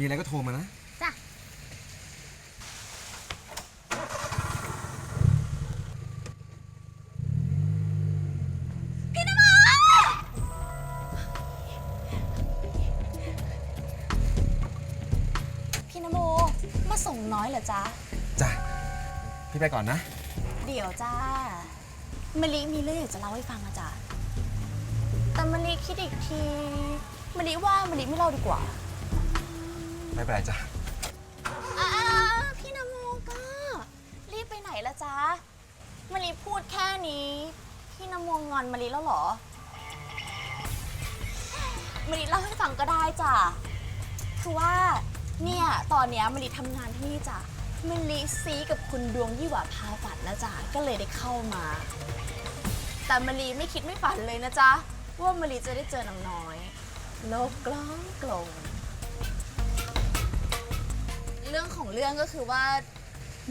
มีอะไรก็โทรมานะ จ้ะพี่นโมพี่นโมมาส่งน้อยเหรอจ๊ะ จ้ะพี่ไปก่อนนะ เดี๋ยวจ้ามะลิมีเรื่องอยากจะเล่าให้ฟังอะจ๊ะแต่มะลิคิดอีกที มะลิว่ามะลิไม่เล่าดีกว่าไม่เป็นไรจ้ะอ่าพี่นโมก็รีบไปไหนละจ๊ะมะลิพูดแค่นี้ พี่นโมงอนมะลิแล้วเหรอมะลิเล่าให้ฟังก็ได้จ้ะคือว่าเนี่ยตอนเนี้ยมะลิทำงานที่นี่จ้ะมะลิซีกับคุณดวงยี่หว่าพาฝันนะจ๊ะก็เลยได้เข้ามา แต่มะลิไม่คิดไม่ฝันเลยนะจ๊ะว่ามะลิจะได้เจอนางน้อย โลกกล้องกลงเรื่องของเรื่องก็คือว่า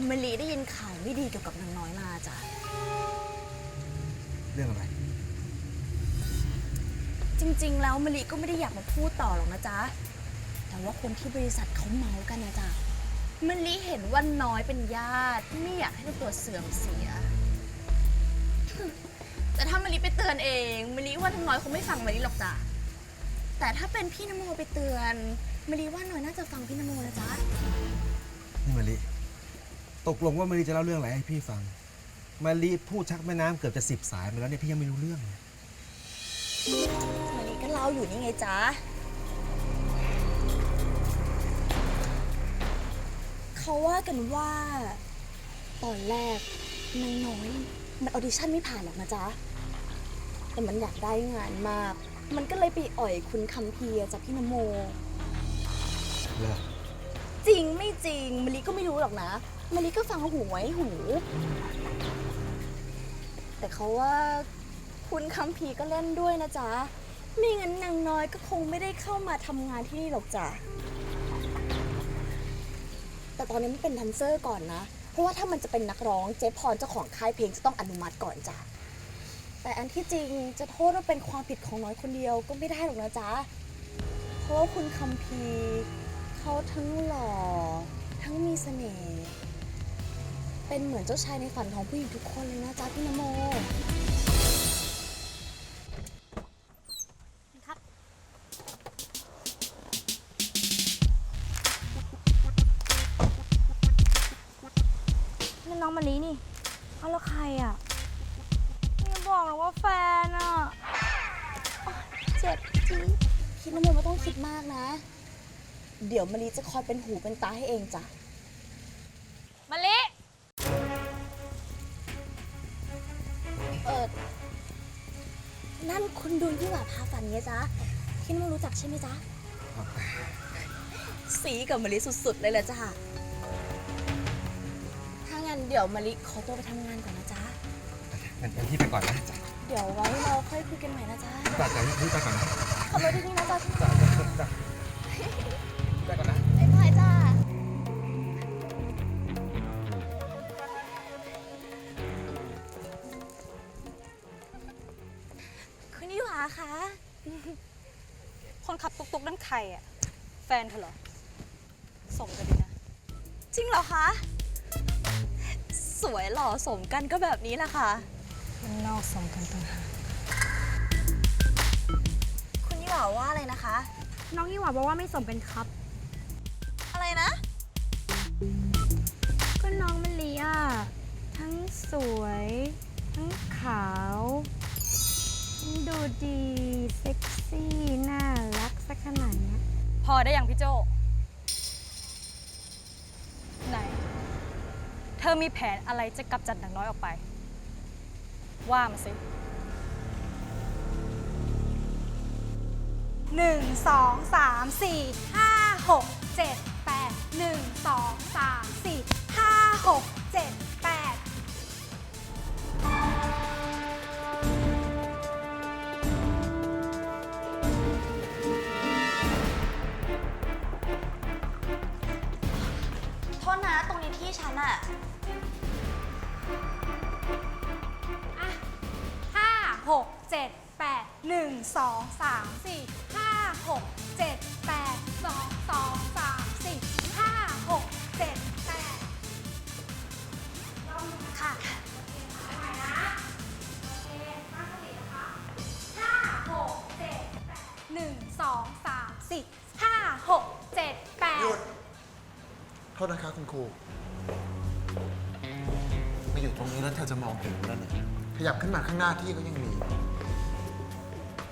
มะลิได้ยินข่าวไม่ดีเกี่ยวกับนางน้อยมาจ้ะเรื่องอะไร จริง ๆ แล้วมะลิก็ไม่ได้อยากมาพูดต่อหรอกนะจ๊ะ แต่ว่าคนที่บริษัทเขาเมาส์กันนะจ๊ะมะลิเห็นว่าน้อยเป็นญาติไม่อยากให้เป็นตัวเสื่อมเสีย แต่ถ้ามะลิไปเตือนเองมะลิว่านางน้อยคงไม่ฟังมะลิหรอกจ้ะ แต่ถ้าเป็นพี่นโมไปเตือนมะลิว่าน้อยน่าจะฟังพี่นโมนะจ๊ะนี่มาลิตกลงว่ามารีจะเล่าเรื่องอะไรให้พี่ฟัง มารีพูดชักแม่น้ำเกือบจะสิบสายมาแล้วเนี่ยพี่ยังไม่รู้เรื่องเลยมะลิก็เล่าอยู่นี่ไงจ๊ะเขาว่ากันว่า ตอนแรกนางน้อย มันออดิชั่นไม่ผ่านหรอกนะจ๊ะแต่มันอยากได้งานมาก มันก็เลยไปอ่อยคุณคำเพียจากพี่นโม เลิกจริงไม่จริงมะลิก็ไม่รู้หรอกนะมะลิก็ฟังหูไว้หู แต่เขาว่าคุณคำพีร์ก็เล่นด้วยนะจ๊ะไม่งั้นนางน้อยก็คงไม่ได้เข้ามาทำงานที่นี่หรอกจ้ะแต่ตอนนี้มันเป็นแดันเซอร์ก่อนนะ เพราะว่าถ้ามันจะเป็นนักร้องเจ๊พรเจ้าของค่ายเพลงจะต้องอนุมัติก่อนจ้ะ แต่อันที่จริงจะโทษว่าเป็นความผิดของน้อยคนเดียวก็ไม่ได้หรอกนะจ๊ะ เพราะว่าคุณคำพีร์เขาทั้งหล่อ ทั้งมีเสน่ห์ เป็นเหมือนเจ้าชายในฝันของผู้หญิงทุกคนเลยนะจ๊ะพี่นโม เดี๋ยวมะลิจะคอยเป็นหูเป็นตาให้เองจ้ะ มะลิ เออ นั่นคุณดวงที่หว่าพาฝันเนี้ยจ๊ะพี่นโมรู้จักใช่ไหมจ๊ะ สีกับมะลิสุดๆเลยแหละจ้ะ ถ้างั้นเดี๋ยวมะลิขอตัวไปทำงานก่อนนะจ๊ะ งั้นงั้นพี่ไปก่อนนะจ้ะเดี๋ยวไว้เราค่อยคุยกันใหม่นะจ๊ะจ้ะจ้ะพี่ไปก่อนนะขับรถดีๆนะจ๊ะพี่จ้ะจ้ะจ้ะ สมกันดีนะ จริงเหรอคะ สวยหล่อสมกันก็แบบนี้แหละค่ะ มันนอกสมกันต่างหากคุณยี่หวาว่าอะไรนะคะ น้องยี่หว่าบอกว่าไม่สมกันครับ อะไรนะ ก็น้องมะลิอะทั้งสวย ทั้งขาวทั้งดูดี เซ็กซี่ น่ารักสักขนาดเนี้ย พอได้ยังพี่โจ อมีแผนอะไรจะกำจัดนางน้อยออกไป ว่ามาสิหนึ่งสองสามสี่ห้าหกเจ็ดแปด กเจ็ดแปดหนึ่งสองสามสี่ห้าหกเจ็ดแปดสองสองสามสี่ห้าหกเจ็ดแปดค่ะหนึ่งสองสามสี่ห้าหกเจ็ดแปดหยุดโทษนะคะคุณครูไม่อยู่ตรงนี้แล้วเธอจะมองเห็นแล้วนะ ขยับขึ้นมาข้างหน้าที่ก็ยังมี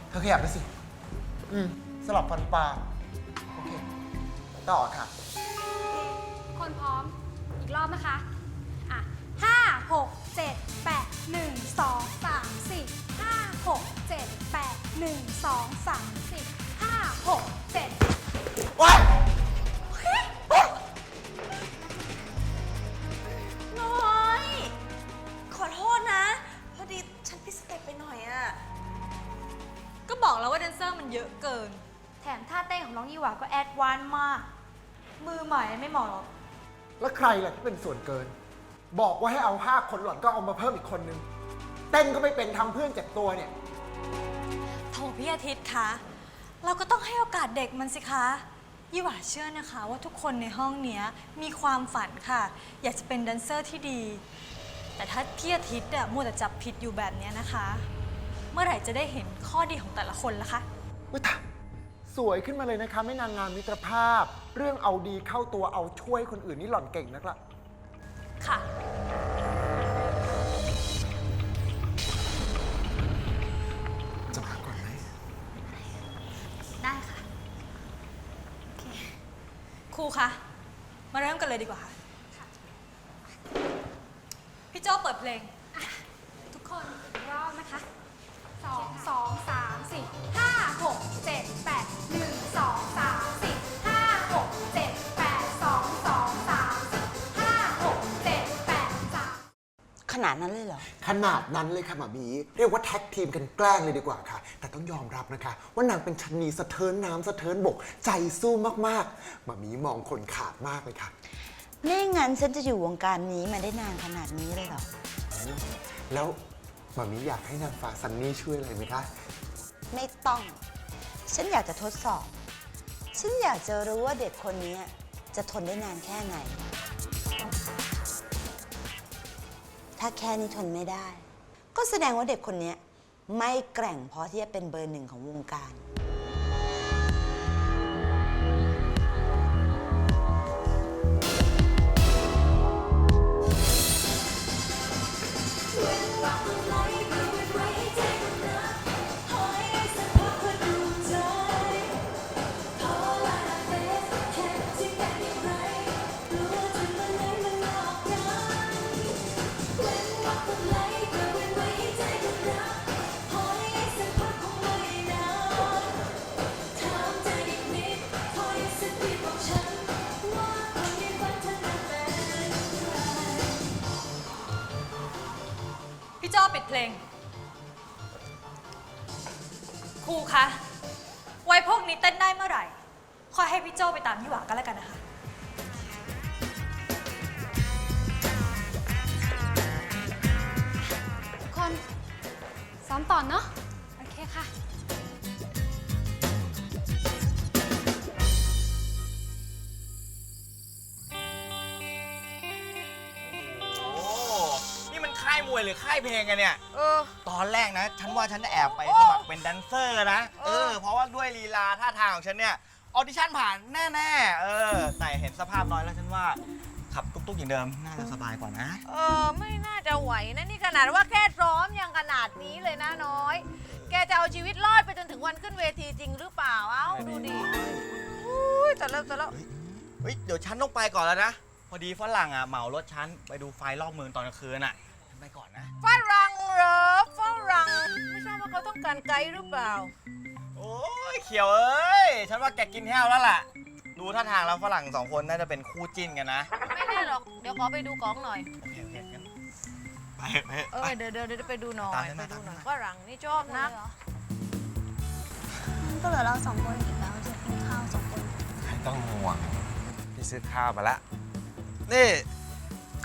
เธอขยับไปสิ อืม สลับฟันปลา โอเค ต่อค่ะ คนพร้อม อีกรอบนะคะ อะห้าหกเจ็ดแปดหนึ่งสองสามสี่ห้าหกเจ็ดแปดหนึ่งสองสามสี่ห้าหกเจ็ดว้าย บอกแล้วว่าแดนเซอร์มันเยอะเกิน แถมท่าเต้นของน้องยี่หว่าก็แอดวานซ์มาก มือใหม่ไม่เหมาะหรอก แล้วใครล่ะที่เป็นส่วนเกิน บอกว่าให้เอาห้าคนหล่อนก็เอามาเพิ่มอีกคนนึง เต้นก็ไม่เป็นทำเพื่อนเจ็บตัวเนี่ย โถพี่อาทิตย์คะ เราก็ต้องให้โอกาสเด็กมันสิคะยี่หว่าเชื่อนะคะว่าทุกคนในห้องเนี้ยมีความฝันค่ะ อยากจะเป็นแดนเซอร์ที่ดี แต่ถ้าพี่อาทิตย์อะมัวแต่จับผิดอยู่แบบเนี้ยนะคะเมื่อไหร่จะได้เห็นข้อดีของแต่ละคนล่ะคะ วิตาสวยขึ้นมาเลยนะคะไม่นางงามมิตรภาพ เรื่องเอาดีเข้าตัวเอาช่วยคนอื่นนี่หล่อนเก่งนักละค่ะ จะมาก่อนไหมได้ค่ะครูคะ มาเริ่มกันเลยดีกว่าค่ะ พี่โจเปิดเพลง ทุกคนอีกรอบนะคะ สองสองสามสี่ห้าหกเจ็ดแปดหนึ่งสองสามสี่ห้าหกเจ็ดแปดสองสองสามสี่ห้าหกเจ็ดแปดสาม ขนาดนั้นเลยเหรอ ขนาดนั้นเลยค่ะหมามีเรียกว่าแท็กทีมกันแกล้งเลยดีกว่าค่ะ แต่ต้องยอมรับนะคะ ว่านางเป็นชะนีสะเทินน้ำสะเทินบก ใจสู้มากๆหมามีมองคนขาดมากเลยค่ะ ไม่งั้นฉันจะอยู่วงการนี้มาได้นานขนาดนี้เลยเหรอ แล้วห มามิอยากให้นางฟ้าซันนี่ช่วยอะไรไหมคะ ไม่ต้อง ฉันอยากจะทดสอบ ฉันอยากจะรู้ว่าเด็กคนนี้จะทนได้นานแค่ไหน ถ้าแค่นี้ทนไม่ได้ ก็แสดงว่าเด็กคนนี้ไม่แกร่งพอที่จะเป็นเบอร์หนึ่งของวงการ พี่โจปิดเพลง ครูคะ ไว้พวกนี้เต้นได้เมื่อไหร่ ค่อยให้พี่โจไปตามยี่หวาก็แล้วกันนะคะ ทุกคน ซ้อมต่อเนาะ มันค่ายมวยหรือค่ายเพลงกันเนี่ย เออ ตอนแรกนะ ฉันว่าฉันจะแอบไปสมัครเป็นแดนเซอร์นะ เออ เพราะว่าด้วยลีลาท่าทางของฉันเนี่ย ออดิชั่นผ่านแน่ๆ เออ แต่เห็นสภาพน้อยแล้วฉันว่า ขับตุ๊กๆอย่างเดิม น่าจะสบายกว่านะ เออ ไม่น่าจะไหวนะนี่ขนาดว่าแค่ซ้อมยังขนาดนี้เลยนะน้อย แกจะเอาชีวิตรอดไปจนถึงวันขึ้นเวทีจริงหรือเปล่า เอ้าดูดิอุ้ยแต่แล้วแต่แล้วเฮ้ย เดี๋ยวฉันต้องไปก่อนแล้วนะ พอดีฝรั่งอะเหมารถฉันไปดูไฟรอบเมืองตอนกลางคืนอะฉัน ไปก่อนนะ ฝรั่งเหรอฝรั่งไม่ทราบว่าเขาต้องการไกด์หรือเปล่า โอ้ยเขียวเอ้ย ฉันว่าแกกินแห้วแล้วล่ะ ดูท่าทางแล้วฝรั่งสองคนน่าจะเป็นคู่จิ้นกันนะ ไม่แน่หรอก เดี๋ยวขอไปดูของหน่อย โอเคโอเคงั้นไปไปเออเดี๋ยวเดี๋ยวเดี๋ยวไปดูหน่อย ตามฉันไปมาดูตามฉันหน่อยมา ฝรั่งนี่ชอบนะ ก็เหลือเราสองคนอีกแล้วจะกินข้าวสองคน ไม่ต้องห่วง พี่ซื้อข้าวมาละนี่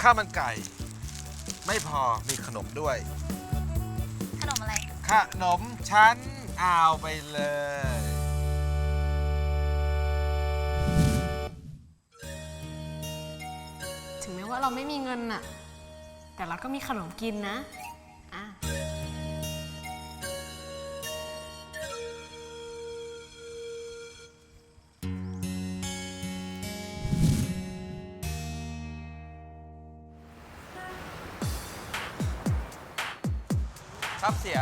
ข้าวมันไก่ ไม่พอมีขนมด้วย ขนมอะไร ขนมชั้นเอาไปเลย ถึงแม้ว่าเราไม่มีเงินน่ะ แต่เราก็มีขนมกินนะ ครับเสีย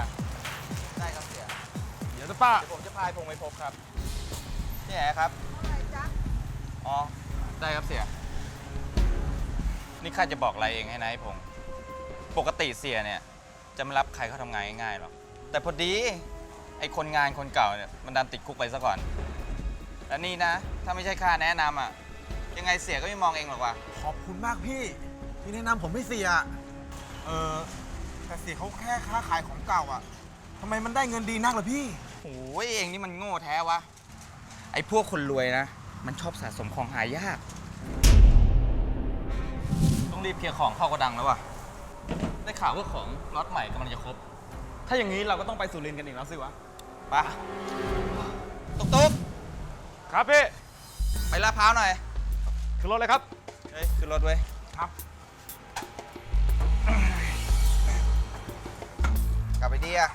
ได้ครับเสีย เดี๋ยวนะป้า เดี๋ยวผมจะพายพงไปพบครับที่ไหนครับ อ๋อ ได้ครับเสีย นี่ข้าจะบอกอะไรเองให้นายพงษ์ปกติเสียเนี่ย จะไม่รับใครเข้าทำงานง่ายๆหรอก แต่พอดี ไอ้คนงานคนเก่าเนี่ยมันดันติดคุกไปซะก่อน แล้วนี่นะ ถ้าไม่ใช่ข้าแนะนำอะ ยังไงเสียก็ไม่มองเองหรอกว่ะ ขอบคุณมากพี่ ที่แนะนำผมไม่เสีย เออ แต่เสียเขาแค่ค้าขายของเก่าอะทำไมมันได้เงินดีนักล่ะพี่ โอ้ยเองนี่มันโง่แท้วะ ไอ้พวกคนรวยนะ มันชอบสะสมของหายาก ต้องรีบเคลียร์ของเข้ากระดังแล้ววะได้ข่าวว่าของล็อตใหม่กำลังจะครบ ถ้าอย่างนี้เราก็ต้องไปสุรินทร์กันอีกแล้วสิวะไปะตุ๊กตุ๊กครับพี่ ไปลาดพร้าวหน่อย ขึ้นรถเลยครับ เฮ้ย ขึ้นรถเว้ย ครับ ก